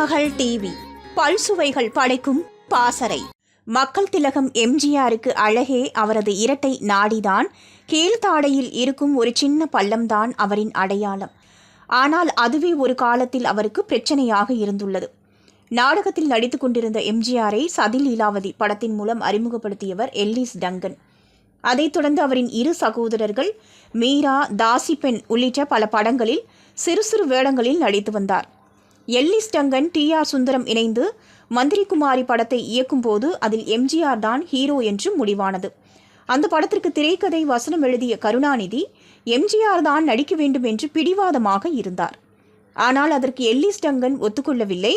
மகள் டிவி. பல்சுவைகள் படைக்கும் பாசறை. மக்கள் திலகம் எம்ஜிஆருக்கு அழகே அவரது இரட்டை நாடிதான். கீழ்த்தாடையில் இருக்கும் ஒரு சின்ன பள்ளம்தான் அவரின் அடையாளம். ஆனால் அதுவே ஒரு காலத்தில் அவருக்கு பிரச்சனையாக இருந்துள்ளது. நாடகத்தில் நடித்துக் கொண்டிருந்த எம்ஜிஆரை சதில் லீலாவதி படத்தின் மூலம் அறிமுகப்படுத்தியவர் எல்லிஸ் டங்கன். அதைத் தொடர்ந்து அவரின் இரு சகோதரர்கள் மீரா தாசி பெண் உள்ளிட்ட பல படங்களில் சிறு சிறு வேடங்களில் நடித்து வந்தார். எல்லிஸ்டங்கன் டி ஆர் சுந்தரம் இணைந்து மந்திரிகுமாரி படத்தை இயக்கும்போது அதில் எம்ஜிஆர் தான் ஹீரோ என்று முடிவானது. அந்த படத்திற்கு திரைக்கதை வசனம் எழுதிய கருணாநிதி எம்ஜிஆர் தான் நடிக்க வேண்டும் என்று பிடிவாதமாக இருந்தார். ஆனால் அதற்கு எல்லிஸ் ஸ்டங்கன் ஒத்துக்கொள்ளவில்லை.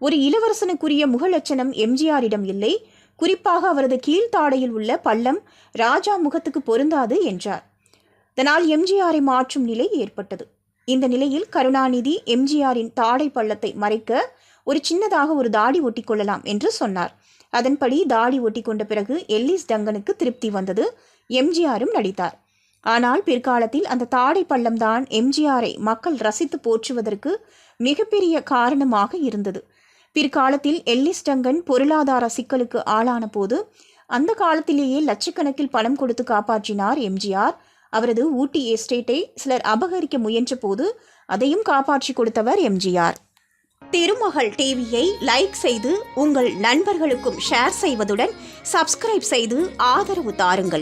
ஒரு இளவரசனுக்குரிய முகலட்சணம் எம்ஜிஆரிடம் இல்லை. குறிப்பாக அவரது கீழ்த்தாடையில் உள்ள பள்ளம் ராஜா முகத்துக்கு பொருந்தாது என்றார். இதனால் எம்ஜிஆரை மாற்றும் நிலை ஏற்பட்டது. இந்த நிலையில் கருணாநிதி எம்ஜிஆரின் தாடை பள்ளத்தை மறைக்க ஒரு சின்னதாக ஒரு தாடி ஒட்டிக்கொள்ளலாம் என்று சொன்னார். அதன்படி தாடி ஒட்டி கொண்ட பிறகு எல்லிஸ் டங்கனுக்கு திருப்தி வந்தது எம்ஜிஆரும் நடித்தார். ஆனால் பிற்காலத்தில் அந்த தாடை பள்ளம்தான் எம்ஜிஆரை மக்கள் ரசித்து போற்றுவதற்கு மிகப்பெரிய காரணமாக இருந்தது. பிற்காலத்தில் எல்லிஸ் டங்கன் பொருளாதார சிக்கலுக்கு ஆளான போது அந்த காலத்திலேயே லட்சக்கணக்கில் பணம் கொடுத்து காப்பாற்றினார் எம்ஜிஆர். அவரது ஊட்டி எஸ்டேட்டை சிலர் அபகரிக்க முயன்ற போது அதையும் காப்பாற்றி கொடுத்தவர் எம்ஜிஆர். திருமகள் டிவியை லைக் செய்து உங்கள் நண்பர்களுக்கும் ஷேர் செய்வதுடன் சப்ஸ்கிரைப் செய்து ஆதரவு தாருங்கள்.